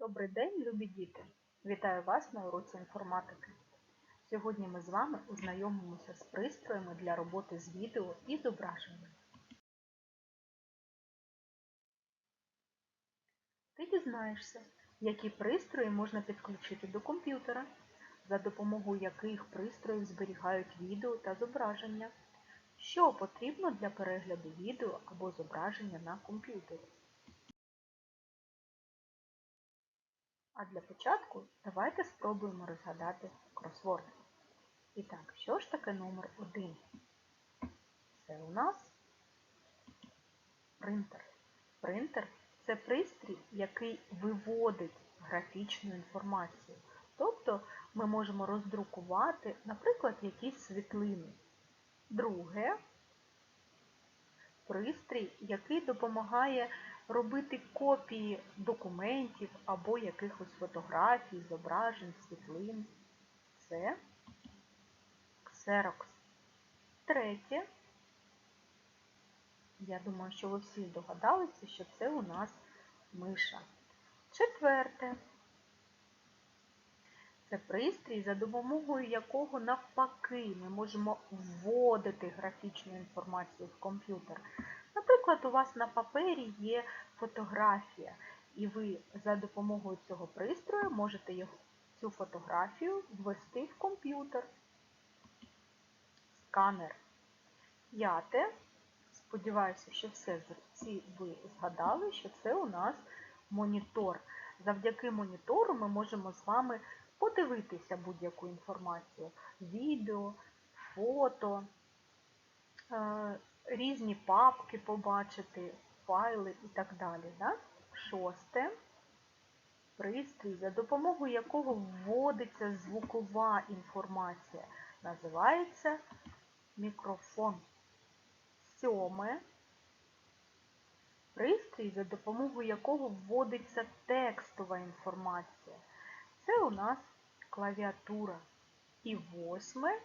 Добрий день, любі діти! Вітаю вас на уроці інформатики. Сьогодні ми з вами ознайомимося з пристроями для роботи з відео і зображенням. Ти дізнаєшся, які пристрої можна підключити до комп'ютера, за допомогою яких пристроїв зберігають відео та зображення, що потрібно для перегляду відео або зображення на комп'ютері. А для початку давайте спробуємо розгадати кросворд. І так, що ж таке номер 1? Це у нас принтер. Принтер це пристрій, який виводить графічну інформацію. Тобто ми можемо роздрукувати, наприклад, якісь світлини. Друге пристрій, який допомагає робити копії документів або якихось фотографій, зображень, світлин. Це ксерокс. Третє. Я думаю, що ви всі здогадалися, що це у нас миша. Четверте. Це пристрій, за допомогою якого навпаки ми можемо вводити графічну інформацію в комп'ютер. Наприклад, у вас на папері є фотографія, і ви за допомогою цього пристрою можете цю фотографію ввести в комп'ютер. Сканер. П'яте. Сподіваюся, що все всі ви згадали, що це у нас монітор. Завдяки монітору ми можемо з вами подивитися будь-яку інформацію. Відео, фото, е, різні папки побачити, файли і так далі. Да? Шосте. Пристрій, за допомогою якого вводиться звукова інформація, називається мікрофон. Сьоме. Пристрій, за допомогою якого вводиться текстова інформація. Це у нас клавіатура. І восьме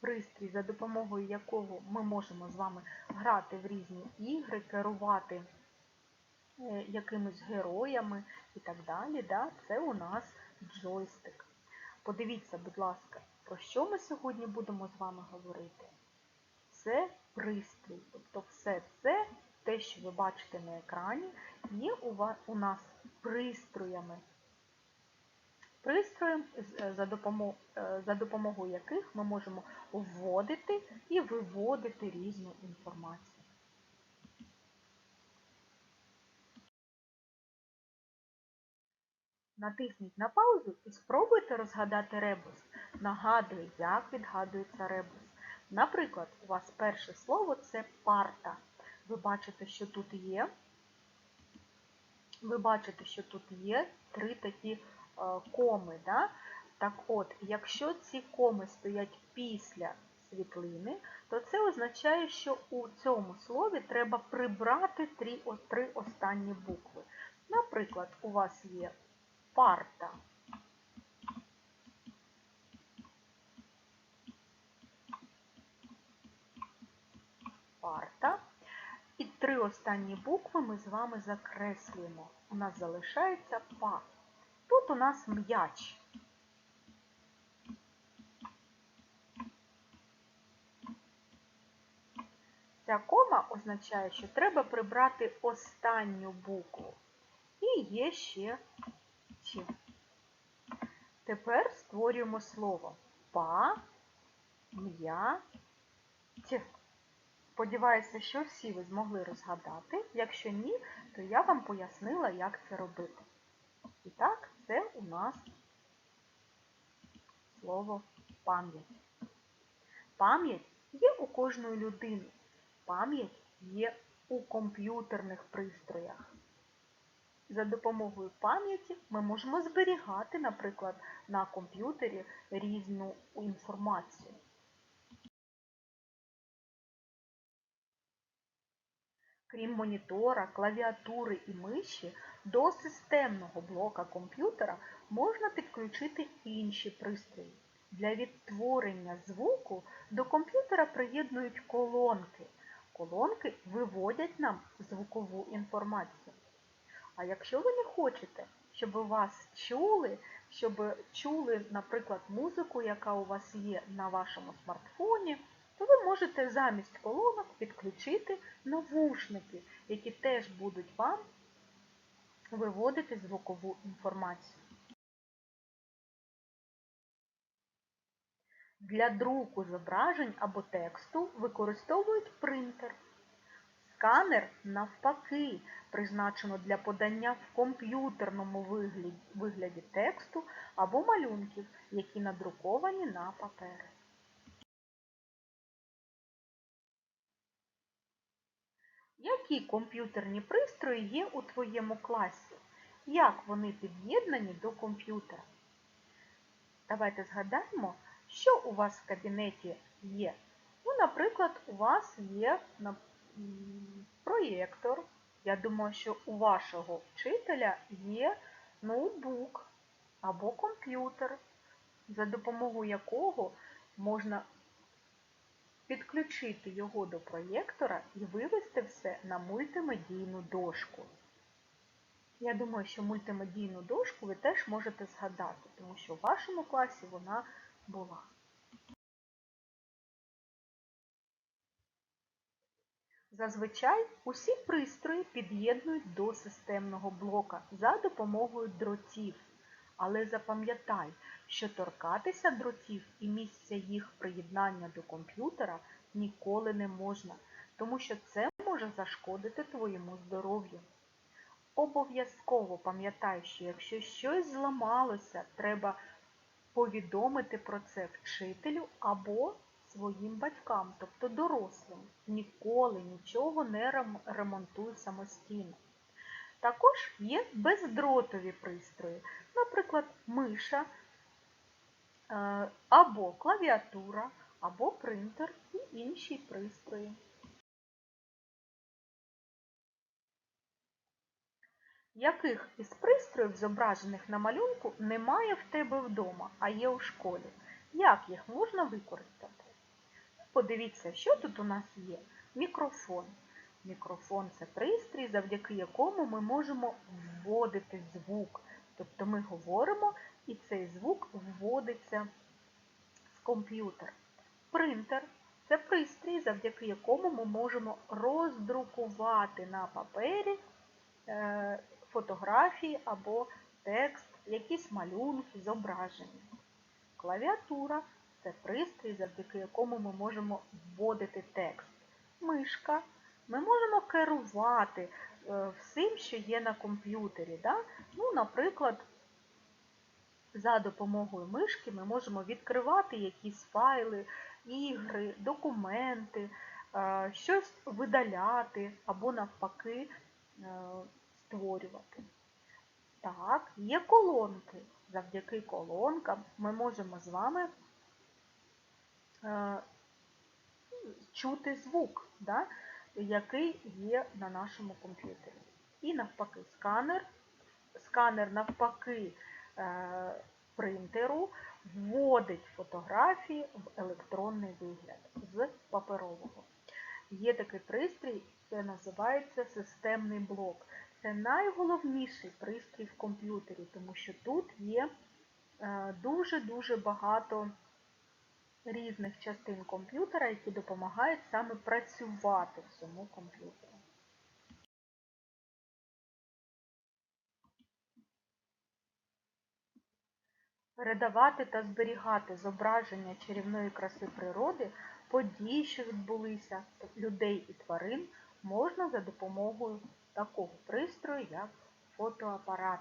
пристрій, за допомогою якого ми можемо з вами грати в різні ігри, керувати е, якимись героями і так далі, да? це у нас джойстик. Подивіться, будь ласка, про що ми сьогодні будемо з вами говорити? Це пристрій. Тобто все це, те, що ви бачите на екрані, є у нас пристроями пристроєм, е, е, за допомогою яких ми можемо вводити і виводити різну інформацію. Натисніть на паузу і спробуйте розгадати ребус. Нагадую, як відгадується ребус. Наприклад, у вас перше слово це парта. Ви бачите, що тут є. Ви бачите, що тут є три такі коми. Да? Так от, якщо ці коми стоять після світлини, то це означає, що у цьому слові треба прибрати три, три останні букви. Наприклад, у вас є парта. Парта. І три останні букви ми з вами закреслюємо. У нас залишається па. Тут у нас м'яч. Ця кома означає, що треба прибрати останню букву. І є ще «ч». Тепер створюємо слово па, м'я, т. Сподіваюся, що всі ви змогли розгадати. Якщо ні, то я вам пояснила, як це робити. І так, це у нас слово пам'ять. Пам'ять є у кожної людини. Пам'ять є у комп'ютерних пристроях. За допомогою пам'яті ми можемо зберігати, наприклад, на комп'ютері різну інформацію. Крім монітора, клавіатури і миші, до системного блока комп'ютера можна підключити інші пристрої. Для відтворення звуку до комп'ютера приєднують колонки. Колонки виводять нам звукову інформацію. А якщо ви не хочете, щоб вас чули, щоб чули, наприклад, музику, яка у вас є на вашому смартфоні, то ви можете замість колонок підключити навушники, які теж будуть вам виводити звукову інформацію. Для друку зображень або тексту використовують принтер. Сканер, навпаки, призначено для подання в комп'ютерному вигляді, вигляді тексту або малюнків, які надруковані на папері. Які комп'ютерні пристрої є у твоєму класі? Як вони під'єднані до комп'ютера? Давайте згадаємо, що у вас в кабінеті є. Ну, наприклад, у вас є проєктор. Я думаю, що у вашого вчителя є ноутбук або комп'ютер, за допомогою якого можна підключити його до проєктора і вивести все на мультимедійну дошку. Я думаю, що мультимедійну дошку ви теж можете згадати, тому що в вашому класі вона була. Зазвичай усі пристрої під'єднують до системного блока за допомогою дротів. Але запам'ятай, що торкатися дротів і місця їх приєднання до комп'ютера ніколи не можна, тому що це може зашкодити твоєму здоров'ю. Обов'язково пам'ятай, що якщо щось зламалося, треба повідомити про це вчителю або своїм батькам, тобто дорослим. Ніколи нічого не ремонтуй самостійно. Також є бездротові пристрої, наприклад, миша е, або клавіатура, або принтер і інші пристрої. Яких із пристроїв, зображених на малюнку, немає в тебе вдома, а є у школі? Як їх можна використати? Подивіться, що тут у нас є. Мікрофон. Мікрофон це пристрій, завдяки якому ми можемо вводити звук. Тобто ми говоримо і цей звук вводиться в комп'ютер. Принтер це пристрій, завдяки якому ми можемо роздрукувати на папері е, фотографії або текст, якісь малюнки, зображення. Клавіатура це пристрій, завдяки якому ми можемо вводити текст. Мишка. Ми можемо керувати е, всім, що є на комп'ютері. Да? Ну, Наприклад, за допомогою мишки ми можемо відкривати якісь файли, ігри, документи, е, щось видаляти або навпаки е, створювати. Так, є колонки. Завдяки колонкам ми можемо з вами чути звук, да, який є на нашому комп'ютері. І навпаки, сканер, сканер навпаки е, принтеру вводить фотографії в електронний вигляд з паперового. Є такий пристрій, це називається системний блок. Це найголовніший пристрій в комп'ютері, тому що тут є е, дуже-дуже багато різних частин комп'ютера, які допомагають саме працювати в цьому комп'ютері. Передавати та зберігати зображення чарівної краси природи, подій, що відбулися, людей і тварин, можна за допомогою такого пристрою, як фотоапарат.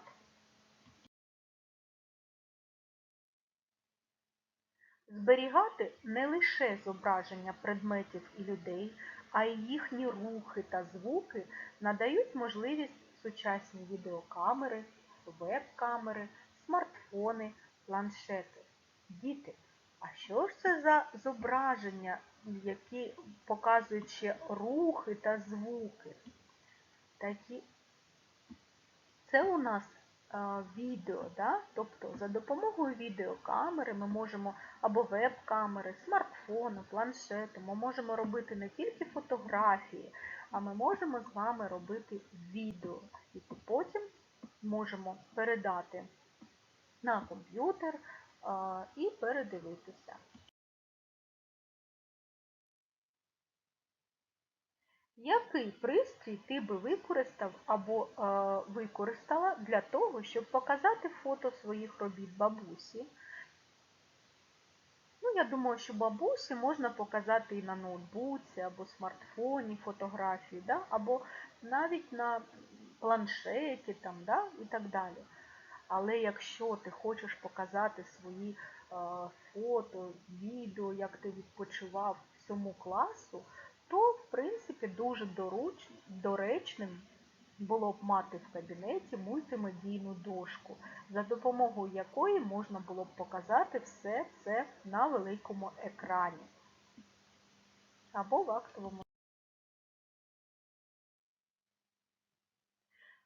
Зберігати не лише зображення предметів і людей, а й їхні рухи та звуки надають можливість сучасні відеокамери, веб-камери, смартфони, планшети. Діти, а що ж це за зображення, які показують ще рухи та звуки? Такі... Це у нас відео. Да? Тобто за допомогою відеокамери ми можемо або веб-камери, смартфону, планшету, ми можемо робити не тільки фотографії, а ми можемо з вами робити відео. І потім зможемо передати на комп'ютер і передивитися. Який пристрій ти би використав або е, використала для того, щоб показати фото своїх робіт бабусі? Ну, я думаю, що бабусі можна показати і на ноутбуці, або смартфоні фотографії, да? або навіть на планшеті там, да? і так далі. Але якщо ти хочеш показати свої е, фото, відео, як ти відпочивав всьому класу, то, в принципі, дуже доруч, доречним було б мати в кабінеті мультимедійну дошку, за допомогою якої можна було б показати все це на великому екрані або в актовому.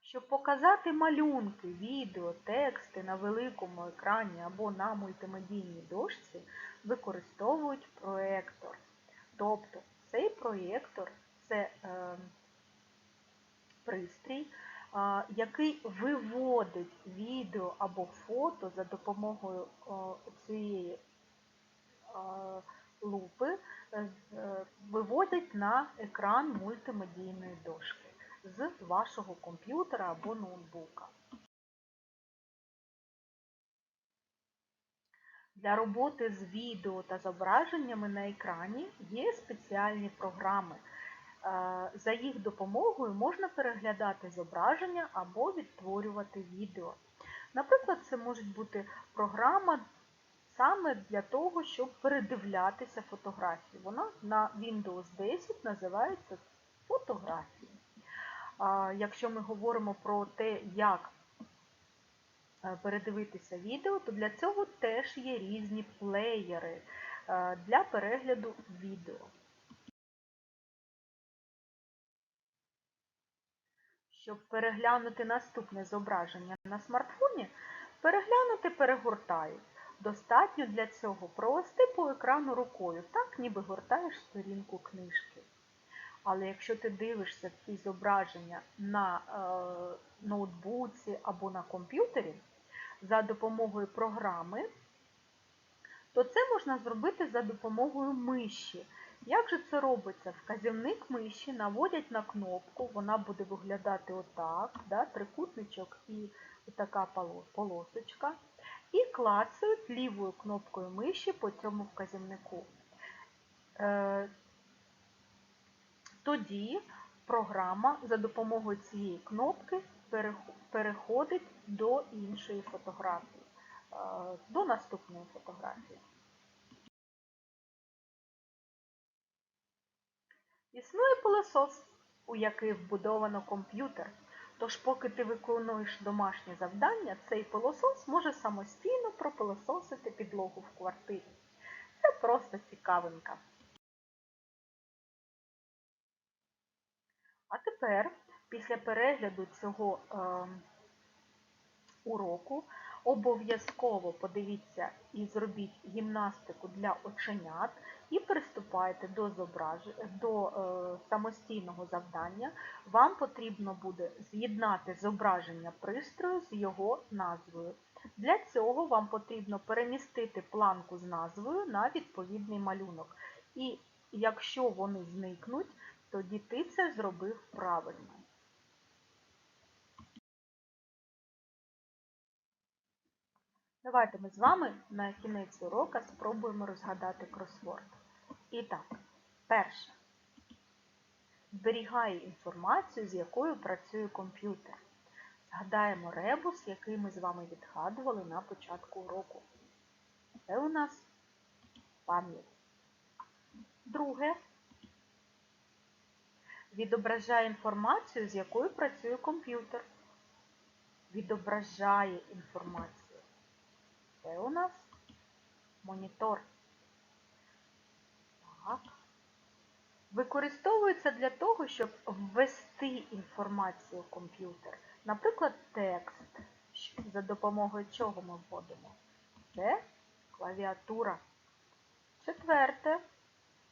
Щоб показати малюнки, відео, тексти на великому екрані або на мультимедійній дошці, використовують проектор. Тобто цей проєктор це е, пристрій, е, який виводить відео або фото за допомогою е, цієї е, лупи, е, виводить на екран мультимедійної дошки з вашого комп'ютера або ноутбука. Для роботи з відео та зображеннями на екрані є спеціальні програми. Е, за їх допомогою можна переглядати зображення або відтворювати відео. Наприклад, це може бути програма саме для того, щоб передивлятися фотографії. Вона на Windows 10 називається фотографії. Якщо ми говоримо про те, як передивитися відео, то для цього теж є різні плеєри е, для перегляду відео. Щоб переглянути наступне зображення на смартфоні, переглянути перегортають. Достатньо для цього провести по екрану рукою, так ніби гортаєш сторінку книжки. Але якщо ти дивишся ці зображення на е, ноутбуці або на комп'ютері, за допомогою програми, то це можна зробити за допомогою миші. Як же це робиться? Вказівник миші наводять на кнопку, вона буде виглядати отак, да, трикутничок і така полосочка. І клацають лівою кнопкою миші по цьому вказівнику. Е, тоді програма за допомогою цієї кнопки переходить до іншої фотографії, е, до наступної фотографії. Існує пилосос, у який вбудовано комп'ютер. Тож, поки ти виконуєш домашнє завдання, цей пилосос може самостійно пропилососити підлогу в квартирі. Це просто цікавинка. А тепер, після перегляду цього е, уроку, обов'язково подивіться і зробіть гімнастику для оченят і приступайте до зображ... до е, самостійного завдання. Вам потрібно буде з'єднати зображення пристрою з його назвою. Для цього вам потрібно перемістити планку з назвою на відповідний малюнок. І якщо вони зникнуть, тоді ти це зробив правильно. Давайте ми з вами на кінець урока спробуємо розгадати кросворд. І так, перше. Зберігає інформацію, з якою працює комп'ютер. Згадаємо ребус, який ми з вами відгадували на початку уроку. Це у нас пам'ять. Друге. Відображає інформацію, з якою працює комп'ютер. Відображає інформацію. Монітор. Так. Використовується для того, щоб ввести інформацію в комп'ютер. Наприклад, текст, за допомогою чого ми вводимо. Це клавіатура. Четверте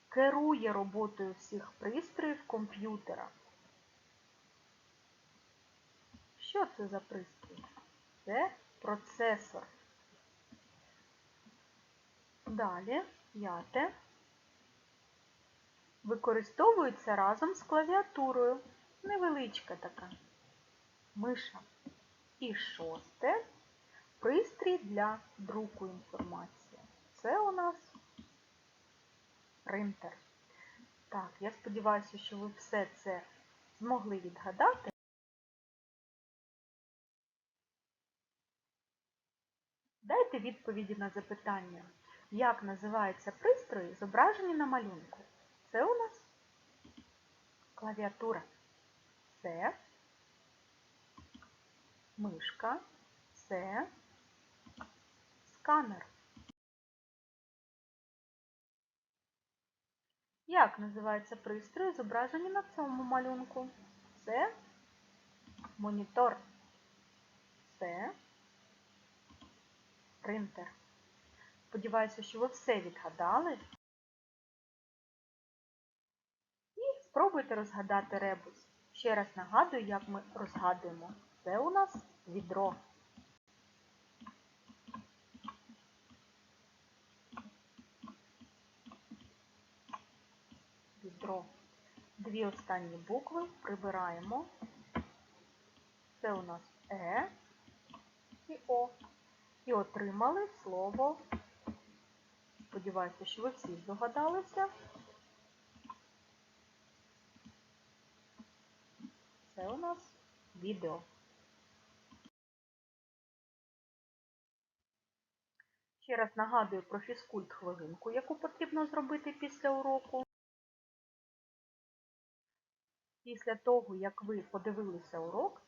керує роботою всіх пристроїв комп'ютера. Що це за пристрій? Це процесор. Далі, п'яте. Використовується разом з клавіатурою. Невеличка така миша. І шосте пристрій для друку інформації. Це у нас принтер. Так, я сподіваюся, що ви все це змогли відгадати. Дайте відповіді на запитання, як називаються пристрої, зображені на малюнку. Це у нас клавіатура. Це мишка, це сканер. Як називаються пристрої, зображені на цьому малюнку? Це монітор. Це принтер. Сподіваюся, що ви все відгадали. І спробуйте розгадати ребус. Ще раз нагадую, як ми розгадуємо. Це у нас відро. Відро. Дві останні букви прибираємо. Це у нас Е і О. І отримали слово. Сподіваюся, що ви всі здогадалися. Це у нас відео. Ще раз нагадую про фізкульт хвилинку, яку потрібно зробити після уроку. Після того, як ви подивилися урок,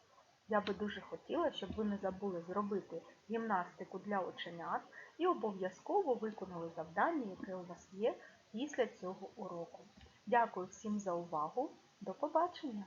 я би дуже хотіла, щоб ви не забули зробити гімнастику для оченят і обов'язково виконали завдання, яке у вас є після цього уроку. Дякую всім за увагу. До побачення!